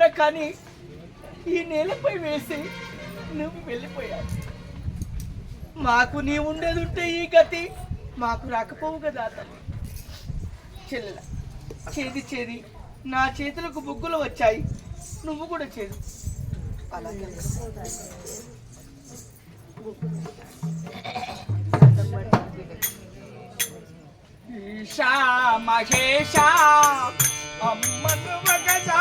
కడుపుల కానీ ఈ నేలపై వేసి నువ్వు వెళ్ళిపోయావు. మాకు నీ ఉండేది ఉంటే ఈ గతి మాకు రాకపోవు కదా అతను. చెల్లెల చేది చేది నా చేతులకు బుగ్గులు వచ్చాయి. నువ్వు కూడా చేదు. అలాగే. ఈశా మహేశ అమ్మను మగజా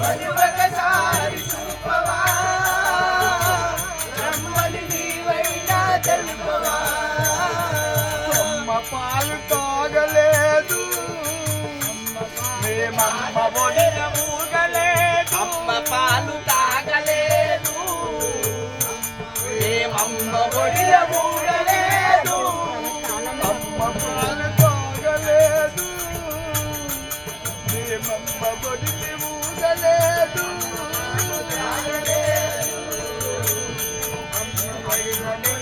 வருவக கைதலே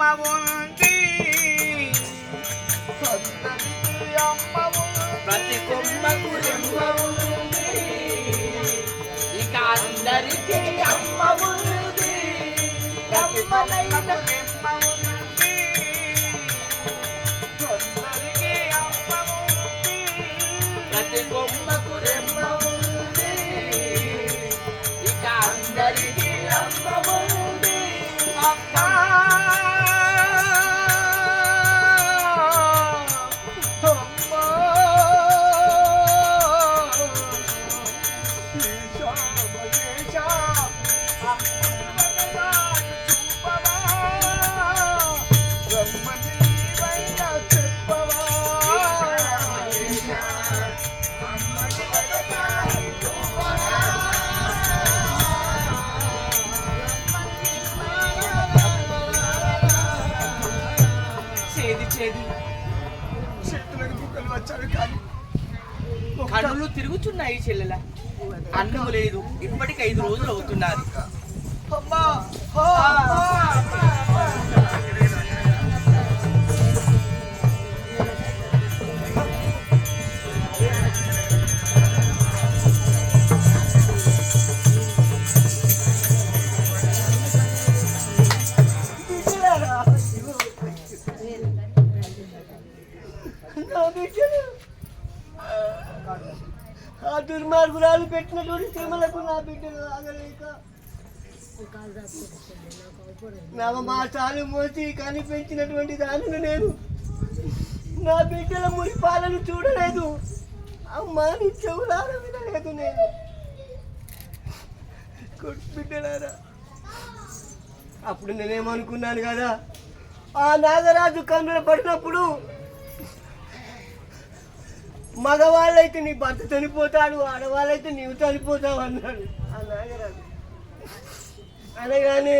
రెమ్మ ఉంది అందరికీ అమ్మ. ప్రతి కొమ్మకు రెమ్మ ఉంది ఇక అందరికీ అమ్మ ఉంది ప్రతి లేదు. ఇప్పటికి ఐదు రోజులు అవుతున్నది నా ఆ దుర్మార్గురాలు పెట్టినటువంటి తిరుమలకు నా బిడ్డలు ఆగలేక. నవమాసాలు మోసి కనిపించినటువంటి దానిని నేను నా బిడ్డల మురిపాలను చూడలేదు. అమ్మా నీ చెవులారా వినలేదు నేను. బిడ్డలారా. అప్పుడు నేనేమనుకున్నాను కదా ఆ నాగరాజు కన్నులు పడినప్పుడు మగవాళ్ళైతే నీ భర్త చనిపోతాడు ఆడవాళ్ళైతే నీవు చనిపోతావు అన్నాడు. ఆ నాగరాజు. అనగానే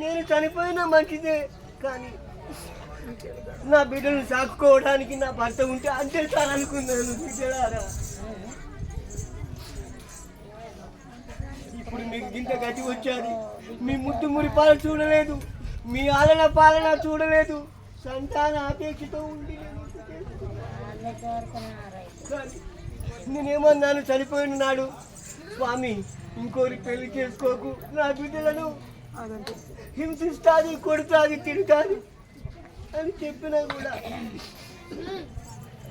నేను చనిపోయినా మంచిదే కానీ నా బిడ్డను సాకుకోవడానికి నా భర్త ఉంటే అంతే చాలు అనుకున్నాను బిడ్డలారా. ఇప్పుడు మీకు ఇంత గతి వచ్చారు మీ ముద్దు మురి పాలన చూడలేదు మీ ఆలన పాలన చూడలేదు. సంతాన అపేక్షతో ఉండి నేను నేనేమన్నాను? చనిపోయిన నాడు స్వామి ఇంకోరి పెళ్ళి చేసుకోకు. నా బిడ్డలను హింసిస్తాది కొడుతుంది తిడుతుంది అని చెప్పినా కూడా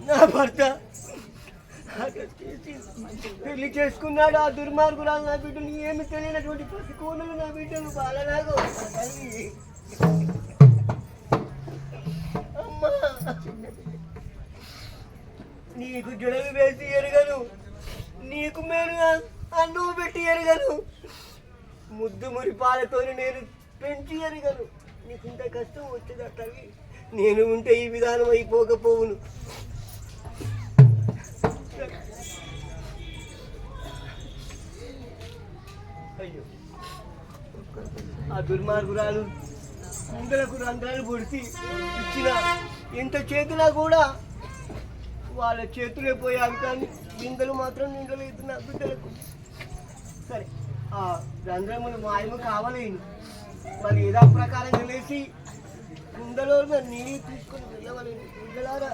నా భర్త చేసి పెళ్ళి చేసుకున్నాడు. ఆ దుర్మార్గురాలు నా బిడ్డను ఏమి తెలియనటువంటి పసికోనులు నా బిడ్డను బాలలాగా తల్లి అమ్మా! నీకు జడలు వేసి ఎరగను. నీకు మేలుగా అన్నం పెట్టి ఎరగను. ముద్దు మురి పాలతో నేను పెంచి ఎరగను. నీకు ఇంత కష్టం వచ్చేదట్టవి. నేను ఉంటే ఈ విధానం అయిపోకపోవును. అయ్యో. ఆ దుర్మార్గురాలు ముందలకు రంధ్రాలు పొడిచి ఇచ్చిన ఎంత చేతిలో కూడా వాళ్ళ చేతులే పోయావి కానీ బిందెలు మాత్రం నిండలేదు నా బిడ్డలకు. సరే ఆ రంధ్రములు మాయము కావలేదు మరి ఏదో ప్రకారం తెలిసి గుండెలో నీళ్ళు తీసుకొని వెళ్ళవలేను. గుండెలారా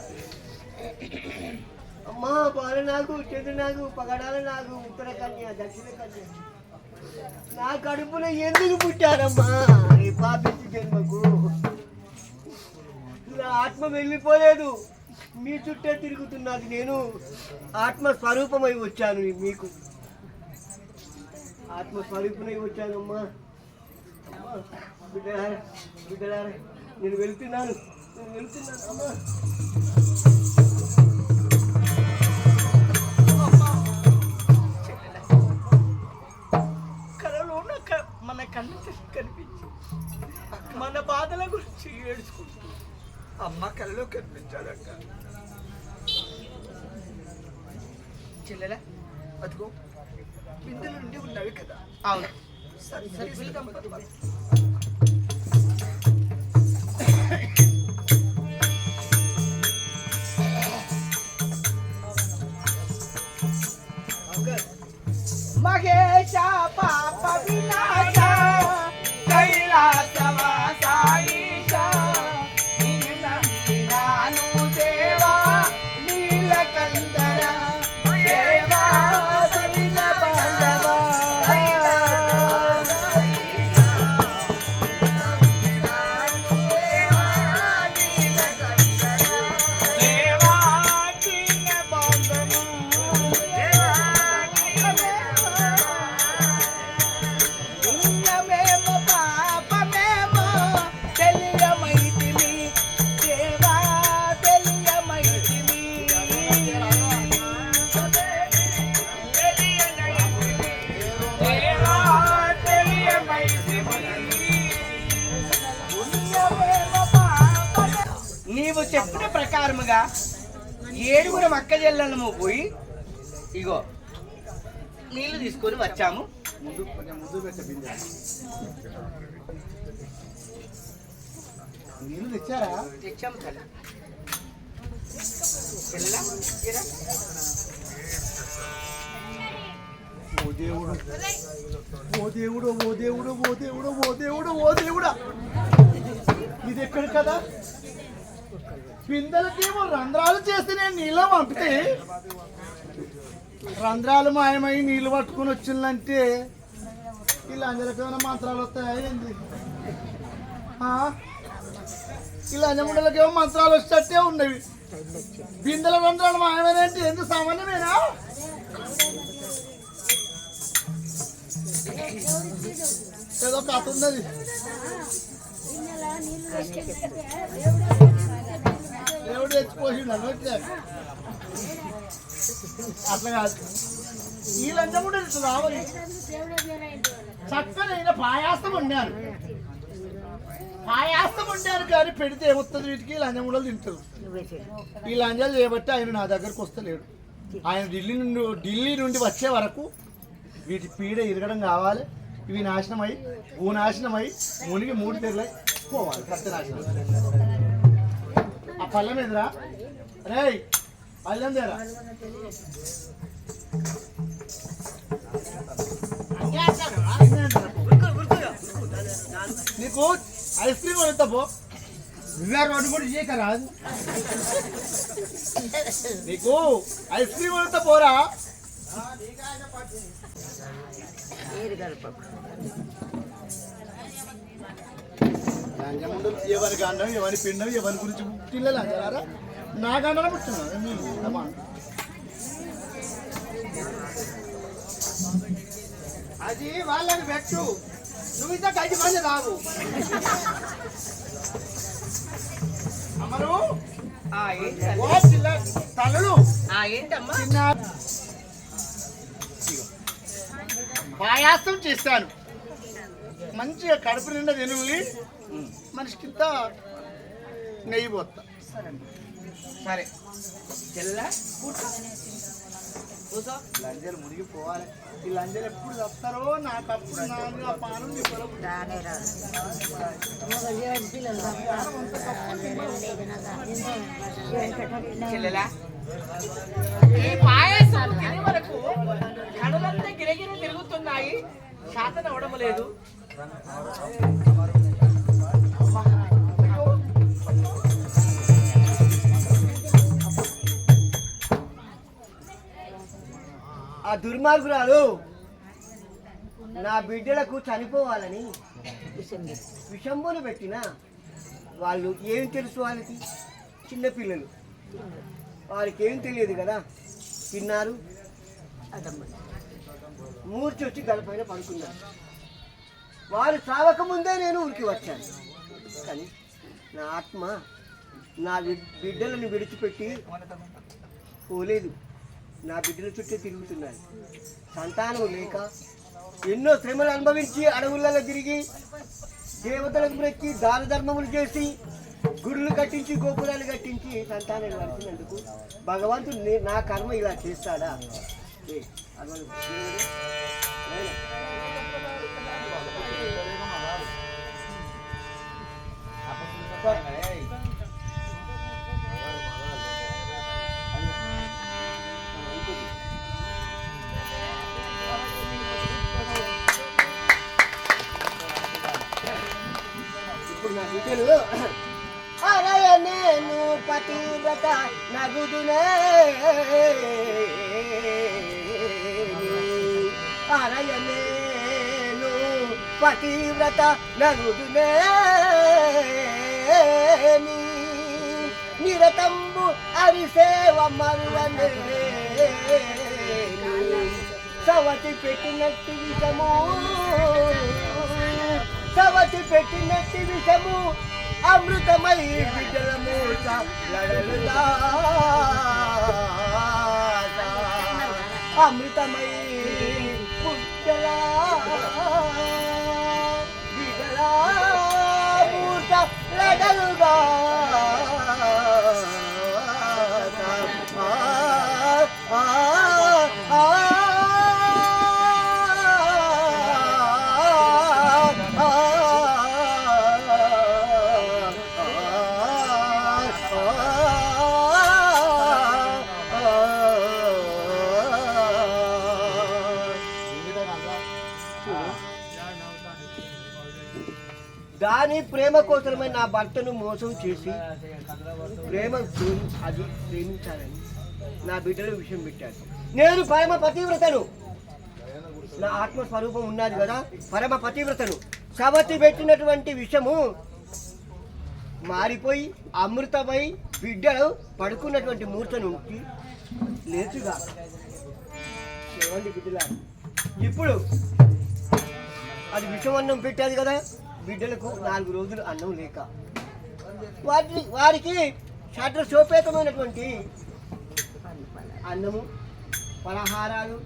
అమ్మా బాల నాకు చెడు నాకు పగడాల నాకు ఉత్తర కన్య దక్షిణ కన్య. నా కడుపున ఎందుకు పుట్టారమ్మా? ఈ పాపించి జన్మకు. నా ఆత్మ వెళ్ళిపోలేదు. మీ చుట్టే తిరుగుతున్నది. నేను ఆత్మ స్వరూపమై వచ్చాను మీకు. ఆత్మ స్వరూపమై వచ్చానమ్మా. అమ్మా, బిడ్డలారా బిడ్డలారా నేను వెళ్తున్నాను. నేను వెళ్తున్నాను అమ్మా. ఉన్న క- మన కళ్ళు కనిపించి. మన బాధల గురించి ఏడుచుకుంటూ. అమ్మ కళ్ళలో కనిపించాడక్క చెల్లెలా అదిగో బిందెల నుండి ఉన్నవి కదా అవును సరే సరే ఏడుగురు మక్క జల్లము పోయి ఇగో నీళ్ళు తీసుకొని వచ్చాము. నీళ్ళు తెచ్చారా? తెచ్చాము. ఓ దేవుడు. ఓ దేవుడు ఓ దేవుడు ఓ దేవుడు ఓ దేవుడు ఓ దేవుడా. ఇది ఎక్కడ కదా? పిందెలకేమో రంధ్రాలు చేస్తే నేను నీళ్ళ పంపితే రంధ్రాలు మాయమై నీళ్ళు పట్టుకొని వచ్చిందంటే ఇలా అందరికి మంత్రాలు వస్తాయండి ఇలా అంజముండలకేమో మంత్రాలు వచ్చేటట్టే ఉన్నవి. బిందెల రంధ్రాలు మాయమైనా అంటే ఎందుకు సామాన్యమేనా? ఏదో కథ ఉన్నది. దేవుడు తెచ్చిపోసిండు అన్నట్లే అట్లా కాదు. ఈ లంచం కూడా ఇట్లా రావాలి. చక్కగా పాయాసం వండారు. పాయాసం వండారు కానీ పెడితే ఏమొస్తుంది వీటికి? లంచం కూడా తింటారు. ఈ లంచాలు చేయబట్టి ఆయన నా దగ్గరకు వస్తలేడు. ఆయన ఢిల్లీ నుండి ఢిల్లీ నుండి వచ్చే వరకు వీటి పీడ ఇరగడం కావాలి. ఇవి నాశనమై భూనాశనమై మునిగి మూడు తెరలై పోవాలి. సత్యనాశనం. నాశనం పళ్ళెం ఎదురా? రే పళ్ళెం దేరా? నీకు ఐస్ క్రీమ్ కొనిస్తా పో. నువ్వే రెండు కూడా చేయకరా నీకు ఐస్ క్రీమ్ కొనిస్తా పోరా. లంజముండలు ఎవరి గండం ఎవరి పిండం ఎవరి గురించి పిల్లలు లంజలారా నా గండన పుట్టినా అది వాళ్ళని పెట్టు నువ్వు ఇంత గడ్డి మంది రావు అమరు ఆ, ఏంటి ఓ పిల్ల తలలు ఏంటమ్మా చిన్న పాయాసం చేస్తాను మంచిగా కడుపు నిండా తినుల్ని మనిషికింత నెయ్యి పోతా. సరే. కూర్చో. లంజలు మునిగిపోవాలి. ఈ లంజలు ఎప్పుడు తప్పుతారో నాకు అప్పుడు నిప్పలు చెల్లెలా? ఈ పాయసం తినే వరకు కడులంతా గిరగిర తిరుగుతున్నాయి. శాతం అవడం లేదు. ఆ దుర్మార్గురాలు నా బిడ్డలకు చనిపోవాలని విషంబులు పెట్టిన వాళ్ళు ఏం తెలుసు వాళ్ళకి? చిన్నపిల్లలు వారికి ఏం తెలియదు కదా? తిన్నారు. మూర్చి వచ్చి గలపైన పడుకున్నారు. వారు చావకముందే నేను ఊరికి వచ్చాను. కానీ నా ఆత్మ నా బిడ్డలను విడిచిపెట్టి పోలేదు. నా బిడ్డల చుట్టూ తిరుగుతున్నాను సంతానం లేక ఎన్నో శ్రమలు అనుభవించి అడవులలో తిరిగి దేవతలకు బ్రెక్కి దాన ధర్మములు చేసి గుడులు కట్టించి గోపురాలు కట్టించి సంతానం వచ్చినందుకు భగవంతుడు నా కర్మ ఇలా చేస్తాడా? ఏ, అరయ నేను పతివ్రత నగుదునే. అరయ నేను పతివ్రత నగుదునే. నిరతంబు అరిసేవ మరువనే. సవతి పెట్టినట్టు విషము. సవతి పెట్టినట్టు విషము అమృతమై బిడ్డల మూట అమృతమై బిడ్డల బిడ్డల మూట లడలుగా ఆ, కానీ ప్రేమ కోసమే నా భర్తను మోసం చేసి ప్రేమ అది ప్రేమించాలని నా బిడ్డల విషయం పెట్టాను నేను పరమ పతివ్రతను. నా ఆత్మస్వరూపం ఉన్నది కదా పరమ పతివ్రతను. సవతి పెట్టినటువంటి విషము మారిపోయి అమృతమై బిడ్డలు పడుకున్నటువంటి మూర్తను లేచుగా. ఏమండి బిడ్డలా ఇప్పుడు అది విషమన్నం పెట్టాది కదా బిడ్డలకు నాలుగు రోజులు అన్నం లేక. వాటి వారికి శాస్త్ర సోపేతమైనటువంటి అన్నము పలహారాలు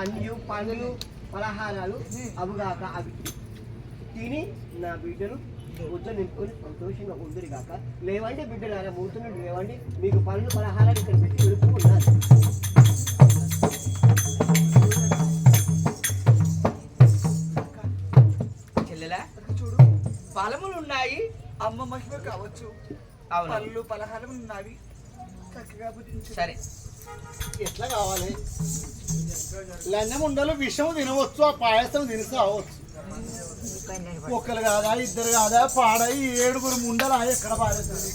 అన్యు పండ్లు పలహారాలు అవుగాక అవి తిని నా బిడ్డలు ముద్ద నింపుకొని సంతోషంగా ఉందరు కాక లేవండి బిడ్డలారా మూతున్నట్టు లేవండి. మీకు పనులు పలహారాలు ఇక్కడ పెట్టి వెళుతున్నారు చెల్లెలా ఫలములు ఉన్నాయి అమ్మ మహిమ కావచ్చు. అవును. పళ్ళు పలహారం ఉన్నవి చక్కగా సరే. ఎట్లా కావాలి? లంజం ఉండలు విషం తినవచ్చు ఆ పాయసం తినిసి అవ్వచ్చు ఒక్కరు కాదా ఇద్దరు కాదా పాడై ఏడుగురు ముండలా ఎక్కడ పారేస్తుంది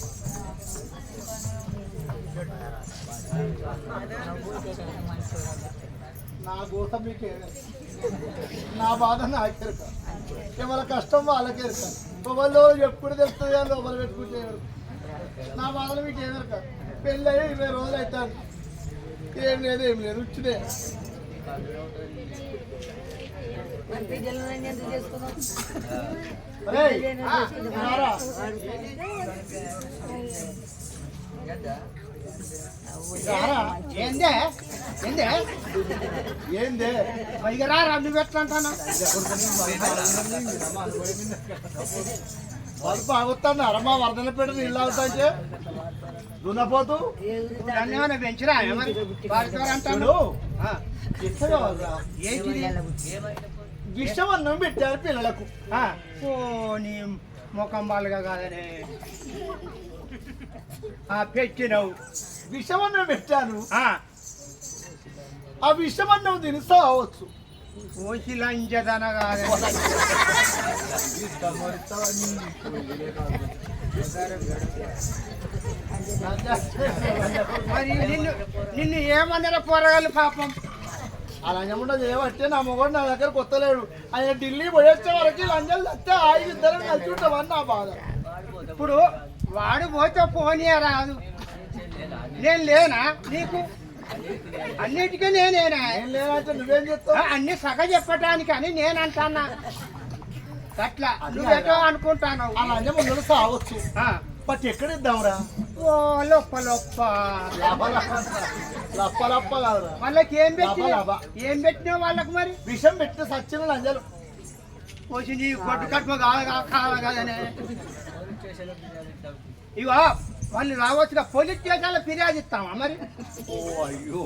నా గోత మీకు. నా బాధ నాకెరక. ఎవరి కష్టం వాళ్ళకెరక. ఎవరిలో ఎప్పుడు తెలుస్తుంది కానీ లోపల పెట్టుకుంటే నా బాధలు మీకు ఏమెరక పెళ్ళి అయ్యి ఇరవై రోజులు అవుతాను ఏం లేదు ఏం లేదు వచ్చినే ఒరేయ్, ఆ, రారా. రారా. ఏందే? ఏందే? ఏందే? పైగా రారా నువ్వు ఎట్లా అంటాను? బాగుతాను అరమా వరదల పెట్టి నీళ్ళు అవుతాంటే దున్నపోతూ దాన్ని ఏమైనా పెంచిరా? ఏంటిది? విషం అన్నం పెట్టారు పిల్లలకు. ఓ నీ ముఖం బాలుగా కాదని పెట్టినవు. విషం అన్నం పెట్టాను. ఆ, ఆ విషం అన్నం తిని సావచ్చు ఓసి లంచదన మరి నిన్ను నిన్ను ఏమన్నారా పోరగాళ్ళు పాపం? ఆ లంజం ఉండదు ఏమంటే నా మొగడు నా దగ్గర కొత్తలేడు. ఆయన ఢిల్లీ పోయొచ్చే వరకు లంజాలు తస్తే ఆ ఇద్దరం కలిసి ఉంటామని నా బాధ. ఇప్పుడు వాడు పోతే పోనీ రాదు. నేను లేనా నీకు? అన్నిటికీ నేనేనా? నువ్వేం చెప్తావు? అన్ని సగ చెప్పటానికి అని నేను అంటానా అట్లా నువ్వేటో అనుకుంటాను లంజం ఉండదు సావచ్చు. బట్ ఎక్కడ ఇద్దాంరా? ఓ లొప్ప లొప్ప. లప్ప కాదురా. వాళ్ళకి ఏం పెట్టిన? లాభ. ఏం పెట్టినావు వాళ్ళకి మరి? విషం పెట్టి సచ్చిన లంజలు. పోసి నీ కొట్టు కట్టుమ కావాలి కావాలి కదనే ఇగో వాళ్ళు రావచ్చుగా పోలీస్ స్టేషన్లో ఫిర్యాదు ఇస్తామా మరి? ఓ అయ్యో.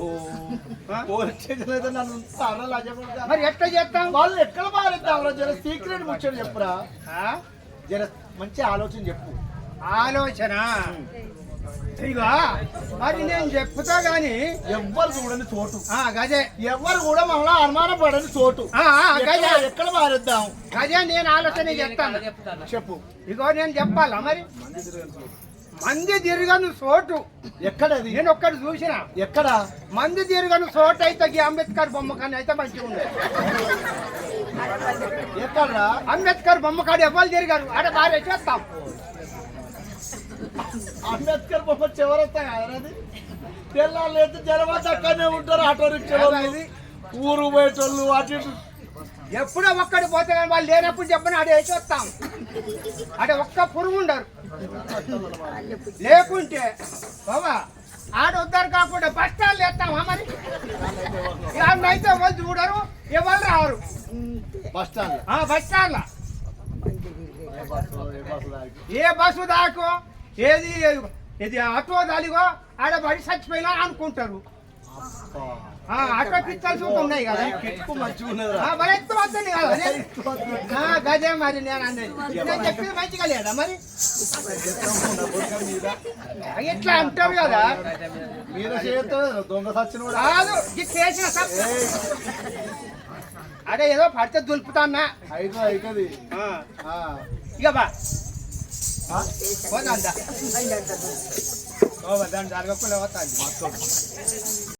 ఆ? పోలీస్ స్టేషన్ అయితే నన్ను ఉంచుతారా మరి ఎట్లా చేస్తాం వాళ్ళు ఎక్కడ మారిద్దాంరా జర సీక్రెట్ ముచ్చట చెప్పురా. ఆ? జర మంచి ఆలోచన చెప్పు. ఆలోచన? ఇగో మరి నేను చెప్తా గాని ఎవ్వరు చూడని చోటు. ఆ, గదే. ఎవ్వరు కూడా మమ్మల్ని అనుమానం పడని చోటు. ఆ, ఆ, గదే. ఎక్కడ- ఎక్కడ మారిద్దాం గదే నేను ఆలోచన చెప్తాను. చెప్పు. ఇగో నేను చెప్పాలా మరి? మంది తిరగను చోటు. ఎక్కడది? నేను ఒక్కటి చూసిన. ఎక్కడ? మంది తిరగను చోటు అయితే అంబేద్కర్ బొమ్మ కానీ అయితే మంచిగా ఉండదు ఎక్కడరా? అంబేద్కర్ బొమ్మ కాడు ఎవరు తిరిగారు? ఆడ భార్య చేస్తాం. అంబేద్కర్ బొమ్మ చివరొస్తా కదరాది పిల్లలు అయితే జనవాత అక్కడనే ఉంటారు ఆటో రిక్షా. ఊరు బయటోళ్ళు అటు ఇటు. ఎప్పుడో ఒక్కడి పోతే కానీ వాళ్ళు లేనప్పుడు చెప్పని ఆడ వేసి వస్తాం ఆడ ఒక్క పురుగు ఉండరు. లేకుంటే బాబా ఆడ ఉద్దరు కాకుండా బస్ స్టాండ్ వేస్తామా మరి? అయితే వాళ్ళు చూడరు ఎవరు రారు. బస్ స్టాండ్ ఆ బస్ స్టాండ్లో. ఏ బస్సు దాకి. ఏది ఇది ఆటో దాలిగో ఆడ పడి చచ్చిపోయినా అనుకుంటారు. ఆటో పిచ్చలు చూపు ఉన్నాయి కదా? మరి ఎక్కువ వస్తుంది కదా? గదే మరి నేను అనేది నేను చెప్పింది మంచిగా లేదా మరి? ఇట్లా అంటారు కదా. మీద చేస్తే దొంగ సచ్చిన కూడా కాదు ఇది చేసిన. అదే ఏదో పడితే దులుపుతాన్నా. అయితే అవుతుంది ఆ, ఇక బా. పోదా జరగకుండా పోతాను